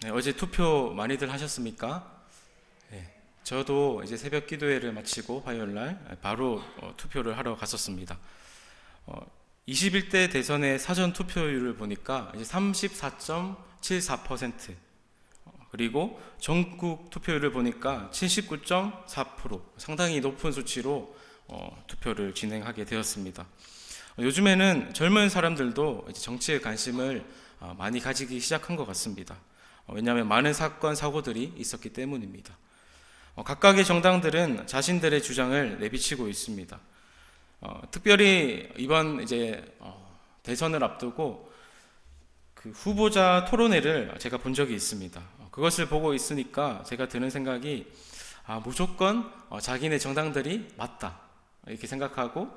네, 어제 투표 많이들 하셨습니까? 네, 저도 이제 새벽 기도회를 마치고 화요일 날 바로 어, 투표를 하러 갔었습니다. 어, 21대 대선의 사전 투표율을 보니까 이제 34.74% 어, 그리고 전국 투표율을 보니까 79.4% 상당히 높은 수치로 어, 투표를 진행하게 되었습니다. 어, 요즘에는 젊은 사람들도 정치에 관심을 어, 많이 가지기 시작한 것 같습니다. 어, 왜냐하면 많은 사건 사고들이 있었기 때문입니다. 어, 각각의 정당들은 자신들의 주장을 내비치고 있습니다. 어, 특별히 이번 이제 어, 대선을 앞두고 그 후보자 토론회를 제가 본 적이 있습니다. 어, 그것을 보고 있으니까 제가 드는 생각이 아, 무조건 어, 자기네 정당들이 맞다 이렇게 생각하고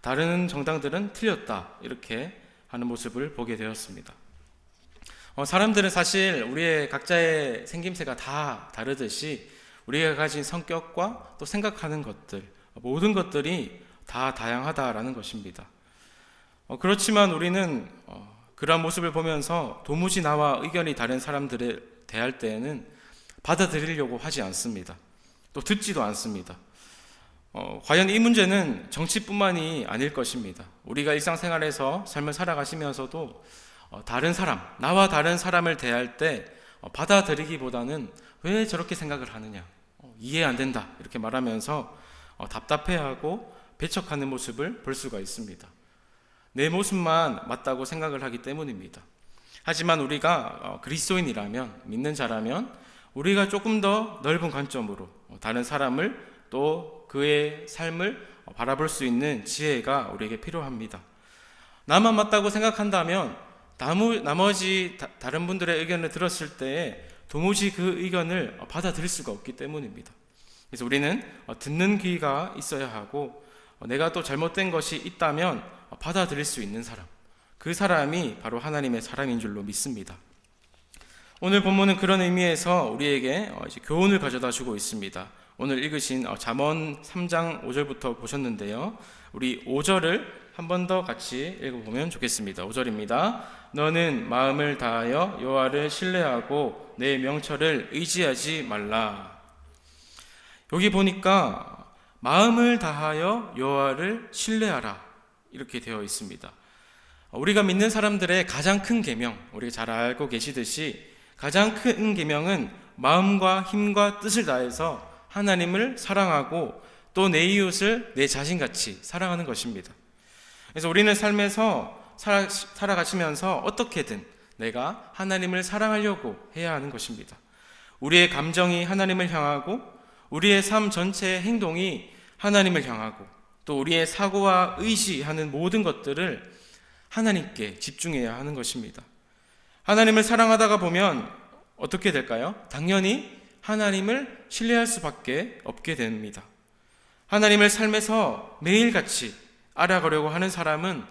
다른 정당들은 틀렸다 이렇게 하는 모습을 보게 되었습니다. 어, 사람들은 사실 우리의 각자의 생김새가 다 다르듯이 우리가 가진 성격과 또 생각하는 것들 모든 것들이 다 다양하다라는 것입니다. 어, 그렇지만 우리는 어, 그러한 모습을 보면서 도무지 나와 의견이 다른 사람들을 대할 때에는 받아들이려고 하지 않습니다. 또 듣지도 않습니다. 어, 과연 이 문제는 정치뿐만이 아닐 것입니다. 우리가 일상생활에서 삶을 살아가시면서도 어, 다른 사람, 나와 다른 사람을 대할 때 어, 받아들이기보다는 왜 저렇게 생각을 하느냐, 어, 이해 안 된다 이렇게 말하면서 어, 답답해하고 배척하는 모습을 볼 수가 있습니다. 내 모습만 맞다고 생각을 하기 때문입니다. 하지만 우리가 어, 그리스도인이라면 믿는 자라면 우리가 조금 더 넓은 관점으로 어, 다른 사람을 또 그의 삶을 어, 바라볼 수 있는 지혜가 우리에게 필요합니다. 나만 맞다고 생각한다면 나무, 나머지 다, 다른 분들의 의견을 들었을 때 도무지 그 의견을 어, 받아들일 수가 없기 때문입니다. 그래서 우리는 어, 듣는 귀가 있어야 하고 어, 내가 또 잘못된 것이 있다면 어, 받아들일 수 있는 사람, 그 사람이 바로 하나님의 사람인 줄로 믿습니다. 오늘 본문은 그런 의미에서 우리에게 교훈을 가져다 주고 있습니다. 오늘 읽으신 어, 잠언 3장 5절부터 보셨는데요. 우리 5절을 한 번 더 같이 읽어보면 좋겠습니다. 5절입니다. 너는 마음을 다하여 여호와를 신뢰하고 내 명철을 의지하지 말라. 여기 보니까 마음을 다하여 여호와를 신뢰하라 이렇게 되어 있습니다. 우리가 믿는 사람들의 가장 큰 계명, 우리가 잘 알고 계시듯이 가장 큰 계명은 마음과 힘과 뜻을 다해서 하나님을 사랑하고 또 내 이웃을 내 자신같이 사랑하는 것입니다. 그래서 우리는 삶에서 살아, 살아가시면서 어떻게든 내가 하나님을 사랑하려고 해야 하는 것입니다. 우리의 감정이 하나님을 향하고 우리의 삶 전체의 행동이 하나님을 향하고 또 우리의 사고와 의지하는 모든 것들을 하나님께 집중해야 하는 것입니다. 하나님을 사랑하다가 보면 어떻게 될까요? 당연히 하나님을 신뢰할 수밖에 없게 됩니다. 하나님을 삶에서 매일같이 알아가려고 하는 사람은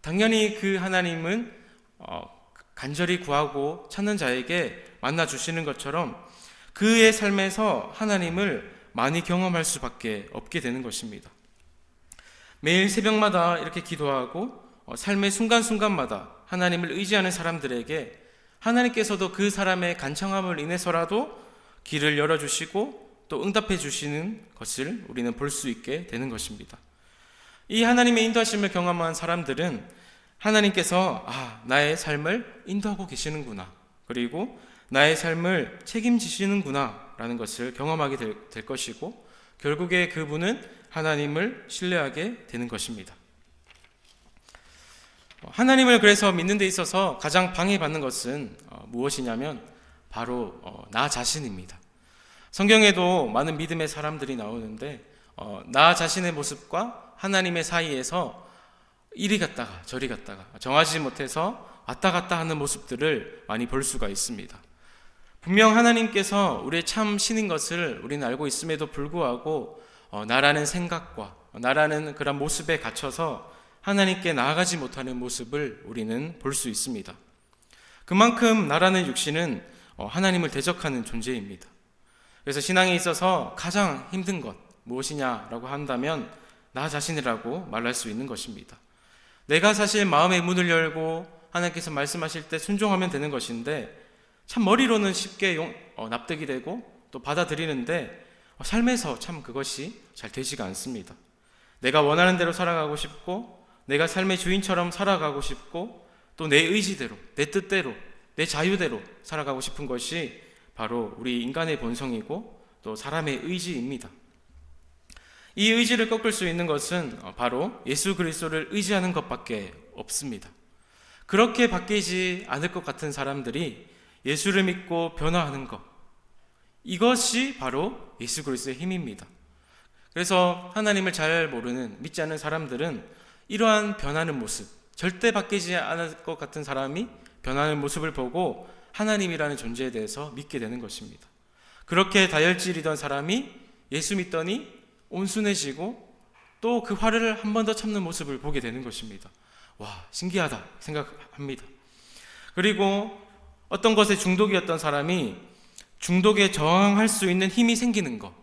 당연히 그 하나님은 어, 간절히 구하고 찾는 자에게 만나 주시는 것처럼 그의 삶에서 하나님을 많이 경험할 수밖에 없게 되는 것입니다. 매일 새벽마다 이렇게 기도하고 어, 삶의 순간순간마다 하나님을 의지하는 사람들에게 하나님께서도 그 사람의 간청함을 인해서라도 길을 열어주시고 또 응답해 주시는 것을 우리는 볼 수 있게 되는 것입니다. 이 하나님의 인도하심을 경험한 사람들은 하나님께서 아, 나의 삶을 인도하고 계시는구나. 그리고 나의 삶을 책임지시는구나. 라는 것을 경험하게 될, 될 것이고 결국에 그분은 하나님을 신뢰하게 되는 것입니다. 하나님을 그래서 믿는 데 있어서 가장 방해받는 것은 어, 무엇이냐면 바로 어, 나 자신입니다. 성경에도 많은 믿음의 사람들이 나오는데 어, 나 자신의 모습과 하나님의 사이에서 이리 갔다가 저리 갔다가 정하지 못해서 왔다 갔다 하는 모습들을 많이 볼 수가 있습니다. 분명 하나님께서 우리의 참 신인 것을 우리는 알고 있음에도 불구하고 어, 나라는 생각과 나라는 그런 모습에 갇혀서 하나님께 나아가지 못하는 모습을 우리는 볼 수 있습니다. 그만큼 나라는 육신은 어, 하나님을 대적하는 존재입니다. 그래서 신앙에 있어서 가장 힘든 것 무엇이냐라고 한다면 나 자신이라고 말할 수 있는 것입니다. 내가 사실 마음의 문을 열고 하나님께서 말씀하실 때 순종하면 되는 것인데 참 머리로는 쉽게 용- 어, 납득이 되고 또 받아들이는데 어, 삶에서 참 그것이 잘 되지가 않습니다. 내가 원하는 대로 살아가고 싶고 내가 삶의 주인처럼 살아가고 싶고 또 내 의지대로 내 뜻대로 내 자유대로 살아가고 싶은 것이 바로 우리 인간의 본성이고 또 사람의 의지입니다. 이 의지를 꺾을 수 있는 것은 어, 바로 예수 그리스도를 의지하는 것밖에 없습니다. 그렇게 바뀌지 않을 것 같은 사람들이 예수를 믿고 변화하는 것. 이것이 바로 예수 그리스도의 힘입니다. 그래서 하나님을 잘 모르는 믿지 않는 사람들은 이러한 변하는 모습, 절대 바뀌지 않을 것 같은 사람이 변하는 모습을 보고 하나님이라는 존재에 대해서 믿게 되는 것입니다. 그렇게 다혈질이던 사람이 예수 믿더니 온순해지고 또 그 화를 한 번 더 참는 모습을 보게 되는 것입니다. 와, 신기하다 생각합니다. 그리고 어떤 것에 중독이었던 사람이 중독에 저항할 수 있는 힘이 생기는 것.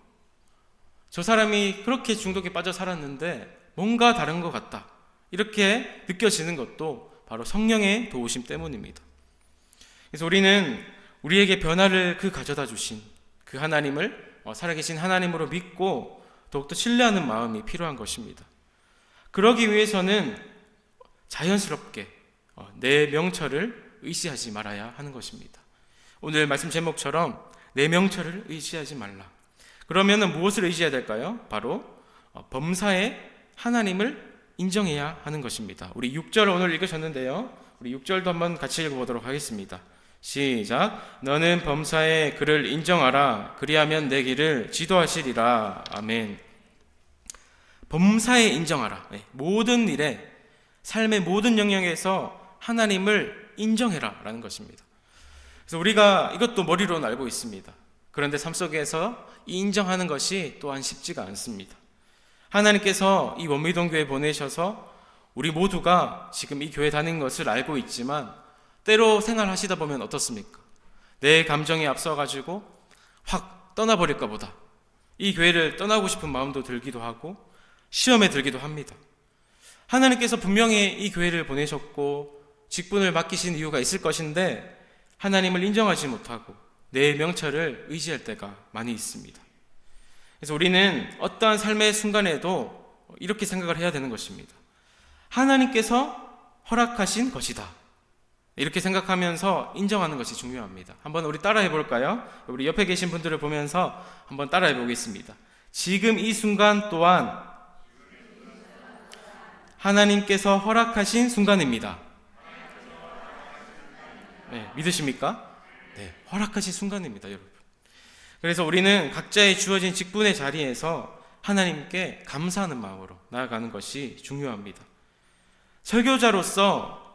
저 사람이 그렇게 중독에 빠져 살았는데 뭔가 다른 것 같다. 이렇게 느껴지는 것도 바로 성령의 도우심 때문입니다. 그래서 우리는 우리에게 변화를 그 가져다 주신 그 하나님을 어, 살아계신 하나님으로 믿고 더욱더 신뢰하는 마음이 필요한 것입니다. 그러기 위해서는 자연스럽게 어, 내 명철을 의지하지 말아야 하는 것입니다. 오늘 말씀 제목처럼 내 명철을 의지하지 말라. 그러면 무엇을 의지해야 될까요? 바로 어, 범사에 하나님을 인정해야 하는 것입니다. 우리 6절 오늘 읽으셨는데요. 우리 6절도 한번 같이 읽어보도록 하겠습니다. 시작. 너는 범사에 그를 인정하라. 그리하면 내 길을 지도하시리라. 아멘. 범사에 인정하라. 네, 모든 일에 삶의 모든 영역에서 하나님을 인정해라. 라는 것입니다. 그래서 우리가 이것도 머리로는 알고 있습니다. 그런데 삶 속에서 이 인정하는 것이 또한 쉽지가 않습니다. 하나님께서 이 원미동교회 보내셔서 우리 모두가 지금 이 교회 다니는 것을 알고 있지만 때로 생활하시다 보면 어떻습니까? 내 감정에 앞서가지고 확 떠나버릴까 보다. 이 교회를 떠나고 싶은 마음도 들기도 하고 시험에 들기도 합니다. 하나님께서 분명히 이 교회를 보내셨고 직분을 맡기신 이유가 있을 것인데 하나님을 인정하지 못하고 내 명철을 의지할 때가 많이 있습니다. 그래서 우리는 어떠한 삶의 순간에도 이렇게 생각을 해야 되는 것입니다. 하나님께서 허락하신 것이다. 이렇게 생각하면서 인정하는 것이 중요합니다. 한번 우리 따라해 볼까요? 우리 옆에 계신 분들을 보면서 한번 따라해 보겠습니다. 지금 이 순간 또한 하나님께서 허락하신 순간입니다. 네, 믿으십니까? 네, 허락하신 순간입니다, 여러분. 그래서 우리는 각자의 주어진 직분의 자리에서 하나님께 감사하는 마음으로 나아가는 것이 중요합니다. 설교자로서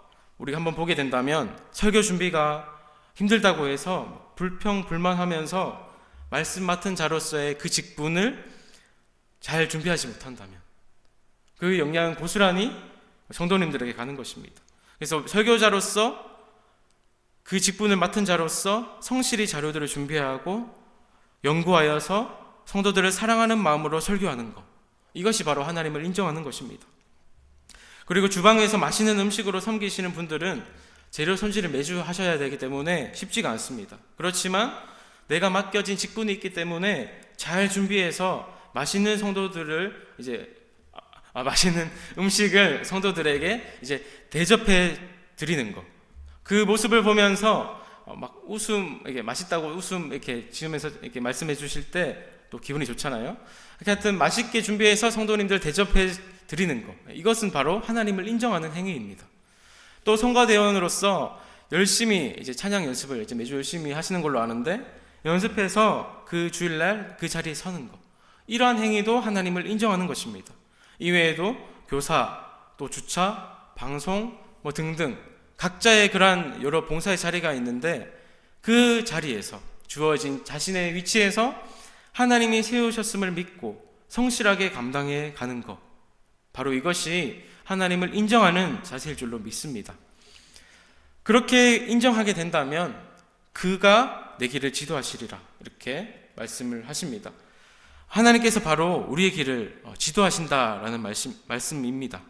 우리가 한번 보게 된다면 설교 준비가 힘들다고 해서 불평 불만하면서 말씀 맡은 자로서의 그 직분을 잘 준비하지 못한다면 그 영향은 고스란히 성도님들에게 가는 것입니다. 그래서 설교자로서 그 직분을 맡은 자로서 성실히 자료들을 준비하고 연구하여서 성도들을 사랑하는 마음으로 설교하는 것. 이것이 바로 하나님을 인정하는 것입니다. 그리고 주방에서 맛있는 음식으로 섬기시는 분들은 재료 손질을 매주 하셔야 되기 때문에 쉽지가 않습니다. 그렇지만 내가 맡겨진 직분이 있기 때문에 잘 준비해서 맛있는 성도들을 이제 아, 맛있는 음식을 성도들에게 이제 대접해 드리는 것. 그 모습을 보면서 어, 막 웃음 이게 맛있다고 웃음 이렇게 지으면서 이렇게 말씀해 주실 때 또 기분이 좋잖아요. 하여튼 맛있게 준비해서 성도님들 대접해 드리는 것. 이것은 바로 하나님을 인정하는 행위입니다. 또 성가대원으로서 열심히 이제 찬양 연습을 이제 매주 열심히 하시는 걸로 아는데 연습해서 그 주일날 그 자리에 서는 것. 이러한 행위도 하나님을 인정하는 것입니다. 이외에도 교사, 또 주차, 방송 뭐 등등 각자의 그러한 여러 봉사의 자리가 있는데 그 자리에서 주어진 자신의 위치에서 하나님이 세우셨음을 믿고 성실하게 감당해 가는 것. 바로 이것이 하나님을 인정하는 자세일 줄로 믿습니다. 그렇게 인정하게 된다면 그가 내 길을 지도하시리라. 이렇게 말씀을 하십니다. 하나님께서 바로 우리의 길을 어, 지도하신다라는 말씀, 말씀입니다.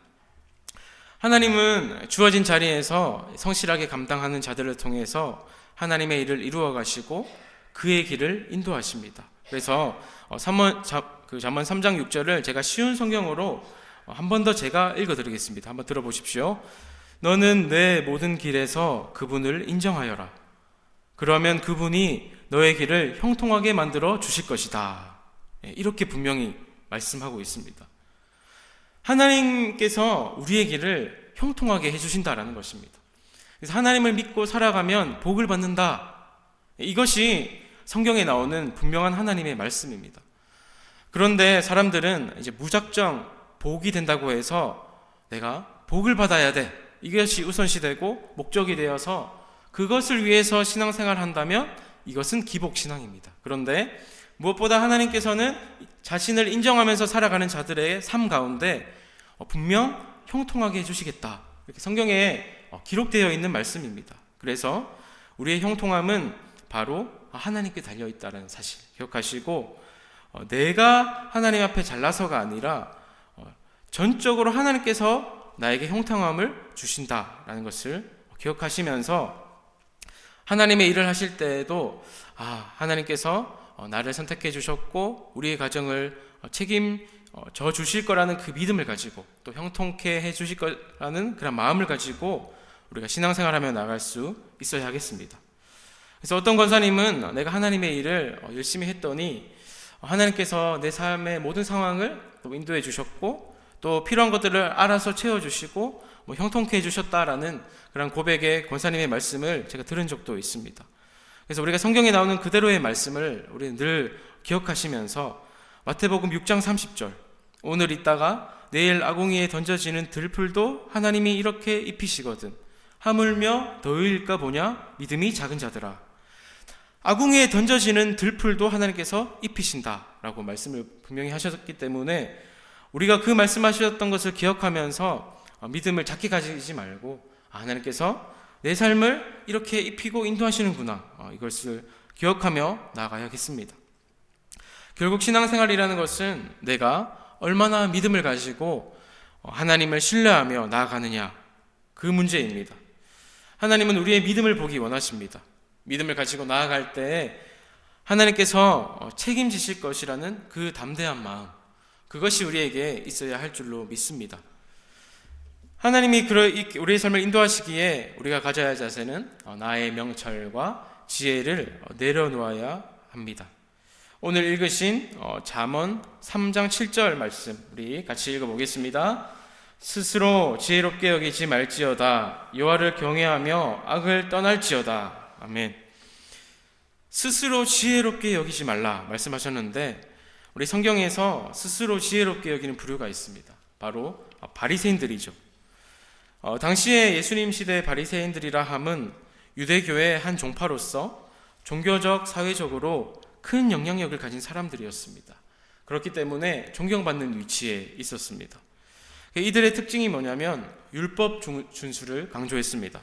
하나님은 주어진 자리에서 성실하게 감당하는 자들을 통해서 하나님의 일을 이루어 가시고 그의 길을 인도하십니다. 그래서 어, 잠언 그 잠언 3장 6절을 제가 쉬운 성경으로 어, 한 번 더 제가 읽어 드리겠습니다. 한번 들어보십시오. 너는 내 모든 길에서 그분을 인정하여라. 그러면 그분이 너의 길을 형통하게 만들어 주실 것이다. 예, 이렇게 분명히 말씀하고 있습니다. 하나님께서 우리의 길을 형통하게 해주신다라는 것입니다. 그래서 하나님을 믿고 살아가면 복을 받는다. 이것이 성경에 나오는 분명한 하나님의 말씀입니다. 그런데 사람들은 이제 무작정 복이 된다고 해서 내가 복을 받아야 돼. 이것이 우선시 되고 목적이 되어서 그것을 위해서 신앙생활 한다면 이것은 기복신앙입니다. 그런데 무엇보다 하나님께서는 자신을 인정하면서 살아가는 자들의 삶 가운데 어, 분명 형통하게 해주시겠다. 이렇게 성경에 어, 기록되어 있는 말씀입니다. 그래서 우리의 형통함은 바로 하나님께 달려 있다는 사실 기억하시고 어, 내가 하나님 앞에 잘나서가 아니라 전적으로 하나님께서 나에게 형통함을 주신다라는 것을 기억하시면서 하나님의 일을 하실 때에도 아 하나님께서 나를 선택해 주셨고 우리의 가정을 책임 져 주실 거라는 그 믿음을 가지고 또 형통케 해 주실 거라는 그런 마음을 가지고 우리가 신앙생활하며 나갈 수 있어야 하겠습니다. 그래서 어떤 권사님은 내가 하나님의 일을 열심히 했더니 하나님께서 내 삶의 모든 상황을 인도해 주셨고 또 필요한 것들을 알아서 채워주시고 뭐 형통케 해주셨다라는 그런 고백의 권사님의 말씀을 제가 들은 적도 있습니다. 그래서 우리가 성경에 나오는 그대로의 말씀을 우리는 늘 기억하시면서 마태복음 6장 30절 오늘 있다가 내일 아궁이에 던져지는 들풀도 하나님이 이렇게 입히시거든. 하물며 너희일까 보냐? 믿음이 작은 자들아. 아궁이에 던져지는 들풀도 하나님께서 입히신다라고 말씀을 분명히 하셨기 때문에 우리가 그 말씀하셨던 것을 기억하면서 어, 믿음을 작게 가지지 말고 아, 하나님께서 내 삶을 이렇게 입히고 인도하시는구나 어, 이것을 기억하며 나아가야겠습니다. 결국 신앙생활이라는 것은 내가 얼마나 믿음을 가지고 어, 하나님을 신뢰하며 나아가느냐 그 문제입니다. 하나님은 우리의 믿음을 보기 원하십니다. 믿음을 가지고 나아갈 때 하나님께서 책임지실 것이라는 그 담대한 마음 그것이 우리에게 있어야 할 줄로 믿습니다. 하나님이 우리의 삶을 인도하시기에 우리가 가져야 할 자세는 어, 나의 명철과 지혜를 어, 내려놓아야 합니다. 오늘 읽으신 어, 잠언 3장 7절 말씀 우리 같이 읽어보겠습니다. 스스로 지혜롭게 여기지 말지어다 여호와를 경외하며 악을 떠날지어다 아멘. 스스로 지혜롭게 여기지 말라 말씀하셨는데 우리 성경에서 스스로 지혜롭게 여기는 부류가 있습니다. 바로 바리새인들이죠. 어, 당시에 예수님 시대 바리새인들이라 함은 유대교의 한 종파로서 종교적, 사회적으로 큰 영향력을 가진 사람들이었습니다. 그렇기 때문에 존경받는 위치에 있었습니다. 이들의 특징이 뭐냐면 율법 준수를 강조했습니다.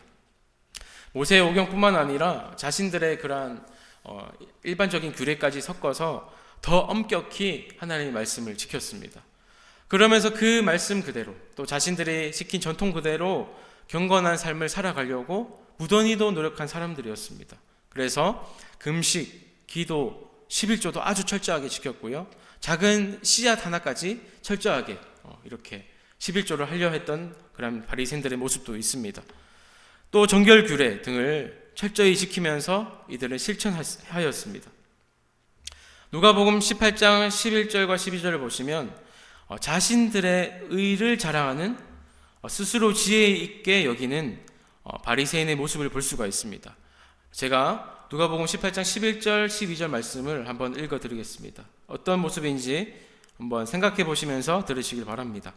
모세 오경뿐만 아니라 자신들의 그러한 어, 일반적인 규례까지 섞어서 더 엄격히 하나님의 말씀을 지켰습니다. 그러면서 그 말씀 그대로 또 자신들이 지킨 전통 그대로 경건한 삶을 살아가려고 무던히도 노력한 사람들이었습니다. 그래서 금식, 기도, 11조도 아주 철저하게 지켰고요. 작은 씨앗 하나까지 철저하게 어, 이렇게 11조를 하려 했던 그런 바리새인들의 모습도 있습니다. 또 정결 규례 등을 철저히 지키면서 이들을 실천하였습니다. 누가복음 18장 11절과 12절을 보시면 어, 자신들의 의를 자랑하는 어, 스스로 지혜 있게 여기는 어, 바리새인의 모습을 볼 수가 있습니다. 제가 누가복음 18장 11절 12절 말씀을 한번 읽어 드리겠습니다. 어떤 모습인지 한번 생각해 보시면서 들으시길 바랍니다.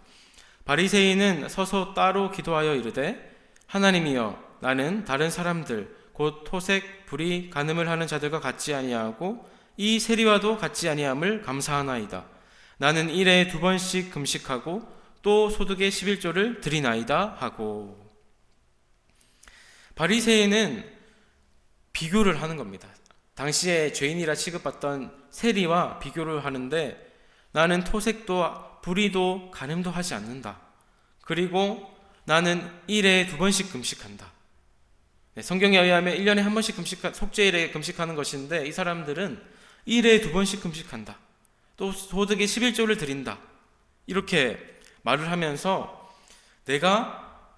바리새인은 서서 따로 기도하여 이르되 하나님이여 나는 다른 사람들 곧 토색 불이 간음을 하는 자들과 같지 아니하고 이 세리와도 같지 아니함을 감사하나이다. 나는 일에 두 번씩 금식하고 또 소득의 11조를 드리나이다 하고 바리새인은 비교를 하는 겁니다. 당시에 죄인이라 취급받던 세리와 비교를 하는데 나는 토색도 불의도 간음도 하지 않는다. 그리고 나는 일에 두 번씩 금식한다. 네, 성경에 의하면 1년에 한 번씩 금식 속죄일에 금식하는 것인데 이 사람들은 일에 두 번씩 금식한다. 또 소득의 11조를 드린다. 이렇게 말을 하면서 내가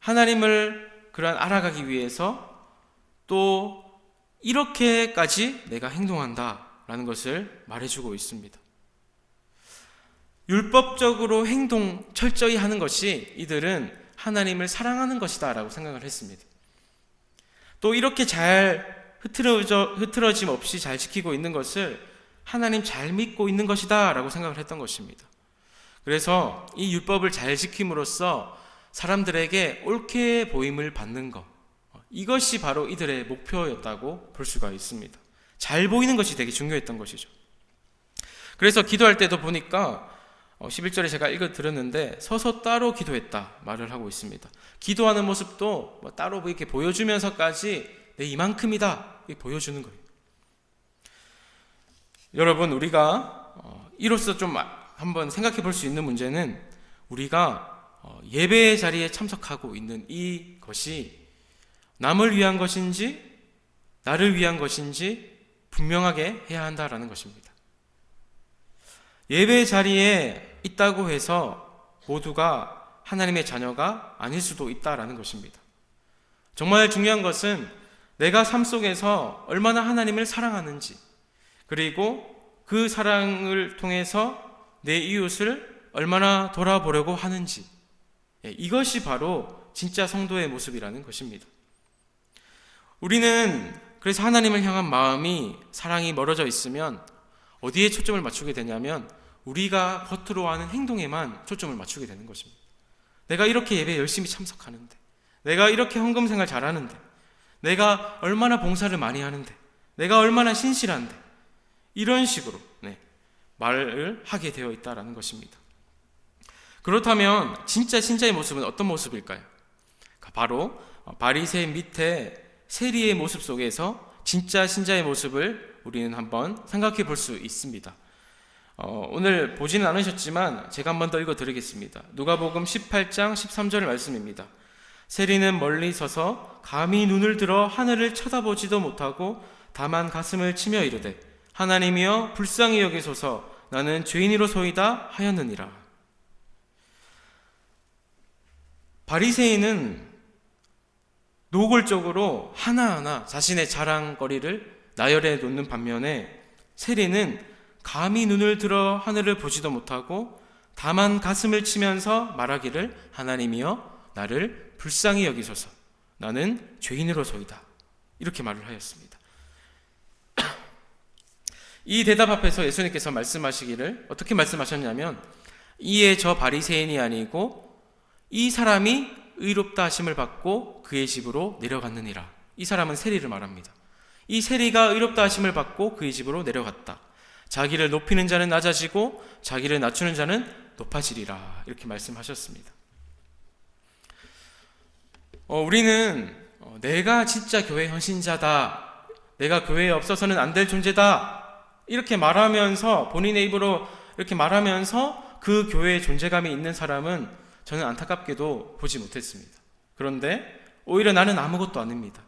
하나님을 그러한 알아가기 위해서 또 이렇게까지 내가 행동한다 라는 것을 말해주고 있습니다. 율법적으로 행동 철저히 하는 것이 이들은 하나님을 사랑하는 것이다 라고 생각을 했습니다. 또 이렇게 잘 흐트러져, 흐트러짐 없이 잘 지키고 있는 것을 하나님 잘 믿고 있는 것이다 라고 생각을 했던 것입니다. 그래서 이 율법을 잘 지킴으로써 사람들에게 옳게 보임을 받는 것. 이것이 바로 이들의 목표였다고 볼 수가 있습니다. 잘 보이는 것이 되게 중요했던 것이죠. 그래서 기도할 때도 보니까 11절에 제가 읽어 드렸는데 서서 따로 기도했다 말을 하고 있습니다. 기도하는 모습도 뭐 따로 이렇게 보여주면서까지 내 이만큼이다 보여주는 거예요. 여러분 우리가 어, 이로써 좀 한번 생각해 볼 수 있는 문제는 우리가 어, 예배 자리에 참석하고 있는 이것이 남을 위한 것인지 나를 위한 것인지 분명하게 해야 한다라는 것입니다. 예배 자리에 있다고 해서 모두가 하나님의 자녀가 아닐 수도 있다라는 것입니다. 정말 중요한 것은 내가 삶 속에서 얼마나 하나님을 사랑하는지, 그리고 그 사랑을 통해서 내 이웃을 얼마나 돌아보려고 하는지, 예, 이것이 바로 진짜 성도의 모습이라는 것입니다. 우리는 그래서 하나님을 향한 마음이 사랑이 멀어져 있으면 어디에 초점을 맞추게 되냐면 우리가 겉으로 하는 행동에만 초점을 맞추게 되는 것입니다. 내가 이렇게 예배 열심히 참석하는데, 내가 이렇게 헌금 생활 잘하는데, 내가 얼마나 봉사를 많이 하는데, 내가 얼마나 신실한데, 이런 식으로 네, 말을 하게 되어 있다라는 것입니다. 그렇다면 진짜 신자의 모습은 어떤 모습일까요? 바로 바리새 밑에 세리의 모습 속에서 진짜 신자의 모습을 우리는 한번 생각해 볼 수 있습니다. 어, 오늘 보지는 않으셨지만 제가 한번 더 읽어 드리겠습니다. 누가복음 18장 13절 말씀입니다. 세리는 멀리 서서 감히 눈을 들어 하늘을 쳐다보지도 못하고 다만 가슴을 치며 이르되 하나님이여 불쌍히 여기소서 나는 죄인으로소이다 하였느니라. 바리새인은 노골적으로 하나하나 자신의 자랑거리를 나열해 놓는 반면에 세리는 감히 눈을 들어 하늘을 보지도 못하고 다만 가슴을 치면서 말하기를 하나님이여 나를 불쌍히 여기소서 나는 죄인으로소이다 이렇게 말을 하였습니다. 이 대답 앞에서 예수님께서 말씀하시기를 어떻게 말씀하셨냐면 이에 저 바리새인이 아니고 이 사람이 의롭다 하심을 받고 그의 집으로 내려갔느니라. 이 사람은 세리를 말합니다. 이 세리가 의롭다 하심을 받고 그의 집으로 내려갔다. 자기를 높이는 자는 낮아지고 자기를 낮추는 자는 높아지리라. 이렇게 말씀하셨습니다. 어, 우리는 어, 내가 진짜 교회 헌신자다. 내가 교회에 없어서는 안 될 존재다. 이렇게 말하면서 본인의 입으로 이렇게 말하면서 그 교회에 존재감이 있는 사람은 저는 안타깝게도 보지 못했습니다. 그런데 오히려 나는 아무것도 아닙니다.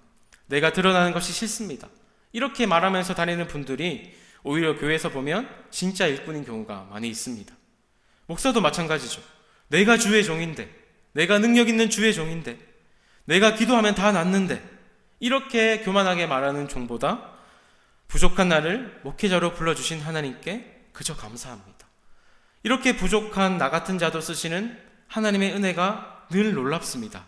내가 드러나는 것이 싫습니다. 이렇게 말하면서 다니는 분들이 오히려 교회에서 보면 진짜 일꾼인 경우가 많이 있습니다. 목사도 마찬가지죠. 내가 주의 종인데, 내가 능력 있는 주의 종인데, 내가 기도하면 다 낫는데, 이렇게 교만하게 말하는 종보다 부족한 나를 목회자로 불러주신 하나님께 그저 감사합니다. 이렇게 부족한 나 같은 자도 쓰시는 하나님의 은혜가 늘 놀랍습니다.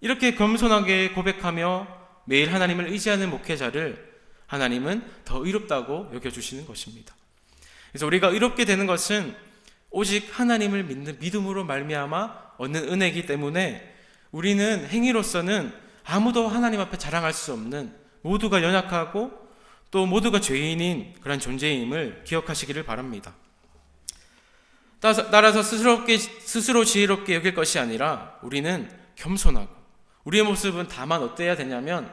이렇게 겸손하게 고백하며 매일 하나님을 의지하는 목회자를 하나님은 더 의롭다고 여겨주시는 것입니다. 그래서 우리가 의롭게 되는 것은 오직 하나님을 믿는 믿음으로 말미암아 얻는 은혜이기 때문에 우리는 행위로서는 아무도 하나님 앞에 자랑할 수 없는 모두가 연약하고 또 모두가 죄인인 그런 존재임을 기억하시기를 바랍니다. 따라서 스스로게, 스스로 지혜롭게 여길 것이 아니라 우리는 겸손하고 우리의 모습은 다만 어때야 되냐면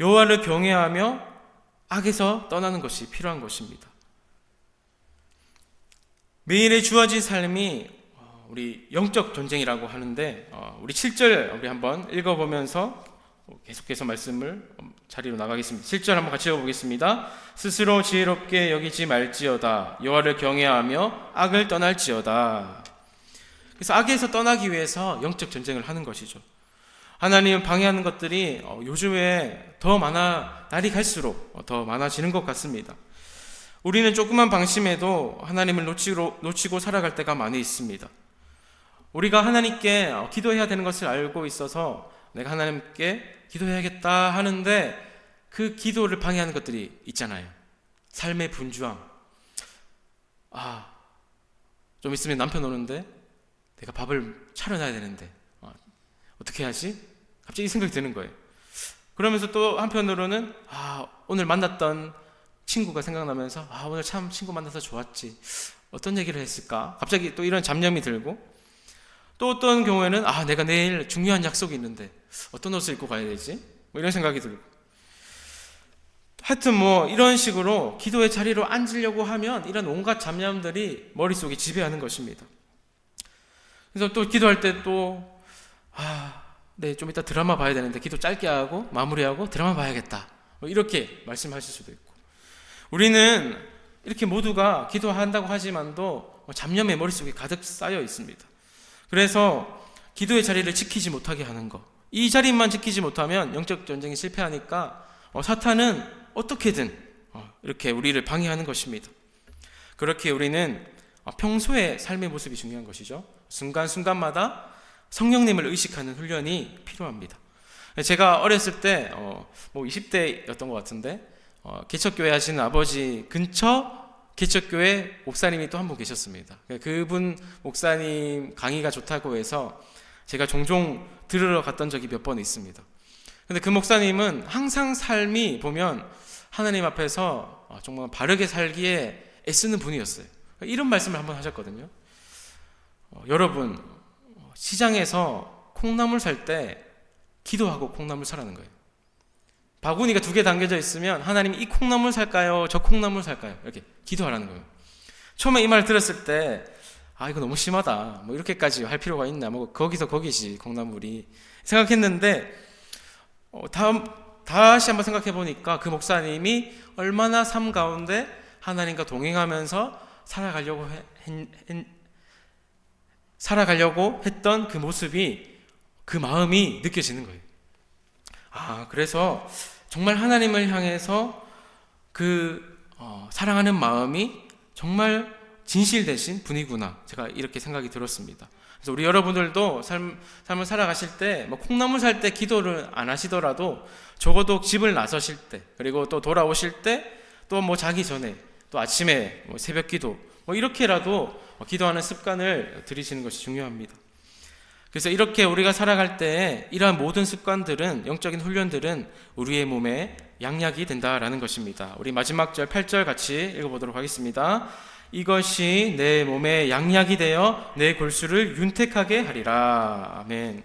여호와를 경외하며 악에서 떠나는 것이 필요한 것입니다. 매일의 주어진 삶이 어, 우리 영적 전쟁이라고 하는데 어, 우리 7절 우리 한번 읽어보면서 계속해서 말씀을 자리로 나가겠습니다. 7절 한번 같이 읽어보겠습니다. 스스로 지혜롭게 여기지 말지어다. 여호와를 경외하며 악을 떠날지어다. 그래서 악에서 떠나기 위해서 영적 전쟁을 하는 것이죠. 하나님 방해하는 것들이 어, 요즘에 더 많아 날이 갈수록 어, 더 많아지는 것 같습니다. 우리는 조그만 방심에도 하나님을 놓치고 살아갈 때가 많이 있습니다. 우리가 하나님께 어, 기도해야 되는 것을 알고 있어서 내가 하나님께 기도해야겠다 하는데 그 기도를 방해하는 것들이 있잖아요. 삶의 분주함. 아, 좀 있으면 남편 오는데 내가 밥을 차려놔야 되는데 아, 어떻게 하지? 갑자기 이 생각이 드는 거예요. 그러면서 또 한편으로는 아, 오늘 만났던 친구가 생각나면서 아, 오늘 참 친구 만나서 좋았지. 어떤 얘기를 했을까? 갑자기 또 이런 잡념이 들고 또 어떤 경우에는 아 내가 내일 중요한 약속이 있는데 어떤 옷을 입고 가야 되지? 뭐 이런 생각이 들고 하여튼 뭐 이런 식으로 기도의 자리로 앉으려고 하면 이런 온갖 잡념들이 머릿속에 지배하는 것입니다. 그래서 또 기도할 때 또 아, 네, 좀 이따 드라마 봐야 되는데 기도 짧게 하고 마무리하고 드라마 봐야겠다. 뭐 이렇게 말씀하실 수도 있고. 우리는 이렇게 모두가 기도한다고 하지만도 뭐 잡념의 머릿속에 가득 쌓여 있습니다. 그래서 기도의 자리를 지키지 못하게 하는 것. 이 자리만 지키지 못하면 영적 전쟁이 실패하니까 어, 사탄은 어떻게든 어, 이렇게 우리를 방해하는 것입니다. 그렇게 우리는 어, 평소의 삶의 모습이 중요한 것이죠. 순간순간마다 성령님을 의식하는 훈련이 필요합니다. 제가 어렸을 때, 어, 뭐 20대였던 것 같은데, 어, 개척교회 하시는 아버지 근처 개척교회 목사님이 또 한 분 계셨습니다. 그분 목사님 강의가 좋다고 해서 제가 종종 들으러 갔던 적이 몇 번 있습니다. 근데 그 목사님은 항상 삶이 보면 하나님 앞에서 어, 정말 바르게 살기에 애쓰는 분이었어요. 이런 말씀을 한번 하셨거든요. 어, 여러분, 시장에서 콩나물 살 때 기도하고 콩나물 사라는 거예요. 바구니가 두 개 담겨져 있으면 하나님 이 콩나물 살까요? 저 콩나물 살까요? 이렇게 기도하라는 거예요. 처음에 이 말 들었을 때, 아, 이거 너무 심하다. 뭐 이렇게까지 할 필요가 있나? 뭐 거기서 거기지, 콩나물이. 생각했는데, 어, 다음, 다시 한번 생각해 보니까 그 목사님이 얼마나 삶 가운데 하나님과 동행하면서 살아가려고 해, 했, 했, 살아가려고 했던 그 모습이 그 마음이 느껴지는 거예요. 아, 그래서 정말 하나님을 향해서 그 어, 사랑하는 마음이 정말 진실되신 분이구나. 제가 이렇게 생각이 들었습니다. 그래서 우리 여러분들도 삶, 삶을 살아가실 때, 뭐 콩나물 살 때 기도를 안 하시더라도 적어도 집을 나서실 때, 그리고 또 돌아오실 때, 또 뭐 자기 전에, 또 아침에 뭐 새벽 기도, 뭐 이렇게라도 기도하는 습관을 들이시는 것이 중요합니다. 그래서 이렇게 우리가 살아갈 때 이러한 모든 습관들은 영적인 훈련들은 우리의 몸에 양약이 된다라는 것입니다. 우리 마지막 절 8절 같이 읽어보도록 하겠습니다. 이것이 내 몸에 양약이 되어 내 골수를 윤택하게 하리라. 아멘.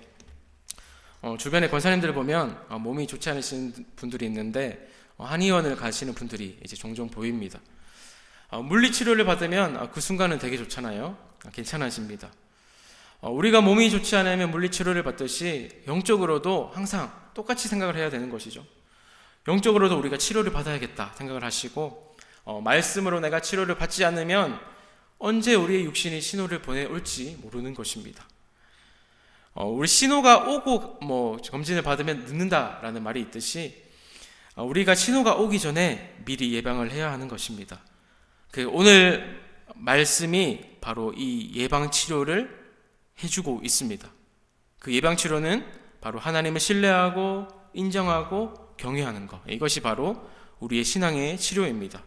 어, 주변에 권사님들을 보면 어, 몸이 좋지 않으신 분들이 있는데 어, 한의원을 가시는 분들이 이제 종종 보입니다. 어, 물리 치료를 받으면 어, 그 순간은 되게 좋잖아요. 어, 괜찮아집니다. 어, 우리가 몸이 좋지 않으면 물리 치료를 받듯이 영적으로도 항상 똑같이 생각을 해야 되는 것이죠. 영적으로도 우리가 치료를 받아야겠다 생각을 하시고 어, 말씀으로 내가 치료를 받지 않으면 언제 우리의 육신이 신호를 보내올지 모르는 것입니다. 어, 우리 신호가 오고 뭐 검진을 받으면 늦는다라는 말이 있듯이 어, 우리가 신호가 오기 전에 미리 예방을 해야 하는 것입니다. 그 오늘 말씀이 바로 이 예방 치료를 해주고 있습니다. 그 예방 치료는 바로 하나님을 신뢰하고 인정하고 경외하는 것. 이것이 바로 우리의 신앙의 치료입니다.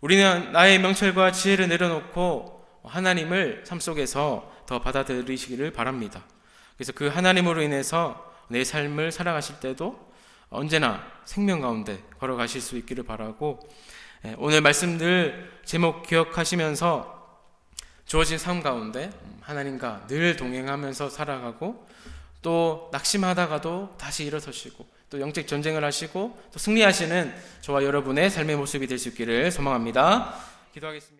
우리는 나의 명철과 지혜를 내려놓고 하나님을 삶 속에서 더 받아들이시기를 바랍니다. 그래서 그 하나님으로 인해서 내 삶을 살아가실 때도 언제나 생명 가운데 걸어가실 수 있기를 바라고 예, 오늘 말씀들 제목 기억하시면서 주어진 삶 가운데 하나님과 늘 동행하면서 살아가고 또 낙심하다가도 다시 일어서시고 또 영적 전쟁을 하시고 또 승리하시는 저와 여러분의 삶의 모습이 될 수 있기를 소망합니다. 기도하겠습니다.